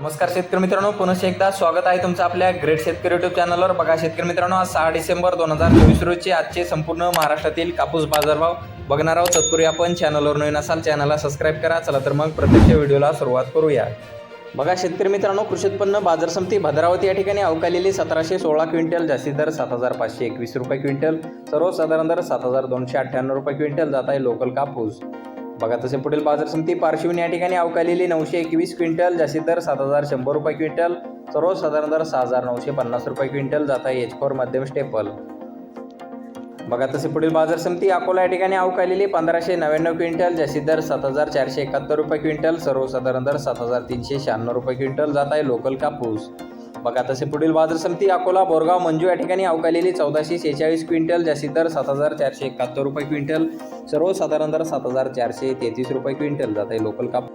नमस्कार शेतकरी मित्रांनो पुन्हा एकदा स्वागत आहे तुमचं आपल्या ग्रेट शेतकरी युट्यूब चॅनलवर बघा शेतकरी मित्रांनो आज सहा डिसेंबर दोन हजार चोवीस रोजी आजचे संपूर्ण महाराष्ट्रातील कापूस बाजारभाव बघणार आहोत. तत्पूर्वी आपण चॅनलवर नवीन असाल चॅनलला सबस्क्राईब करा. चला तर मग प्रत्यक्ष व्हिडिओला सुरुवात करूया. बघा शेतकरी मित्रांनो कृषी उत्पन्न बाजार समिती भद्रावती या ठिकाणी अवकालेली सतराशे सोळा क्विंटल जास्तीत दर सात हजार पाचशे एकवीस रुपये क्विंटल सर्वसाधारण दर सात हजार दोनशे अठ्ठ्याण्णव रुपये क्विंटल जात आहे लोकल कापूस. बघा तसे पुढील बाजार समिती पार्श्वनी या ठिकाणी अवकालेली नऊशे एकवीस क्विंटल जास्तीत दर सात हजार शंभर रुपये क्विंटल सर्वसाधारण दर सहा हजार नऊशे पन्नास रुपये क्विंटल जात आहे एच फोर मध्यम स्टेपल बघा तसे पुढील बाजार समिती अकोला या ठिकाणी अवकालेली पंधराशे नव्याण्णव क्विंटल जास्तीत दर सात हजार चारशे एकाहत्तर रुपये क्विंटल सर्वसाधारण दर सात हजार तीनशे शहाण्णव रुपये क्विंटल जात आहे लोकल कापूस. बघा तसे पुढील बाजार समिती अकोला बोरगाव मंजू या ठिकाणी अवकालेली चौदाशे सेहेचाळीस क्विंटल जास्ती दर सात हजार चारशे एकाहत्तर रुपये क्विंटल सर्वसाधारण दर सात हजार चारशे तेहतीस रुपये क्विंटल जात आहे. लोकल काप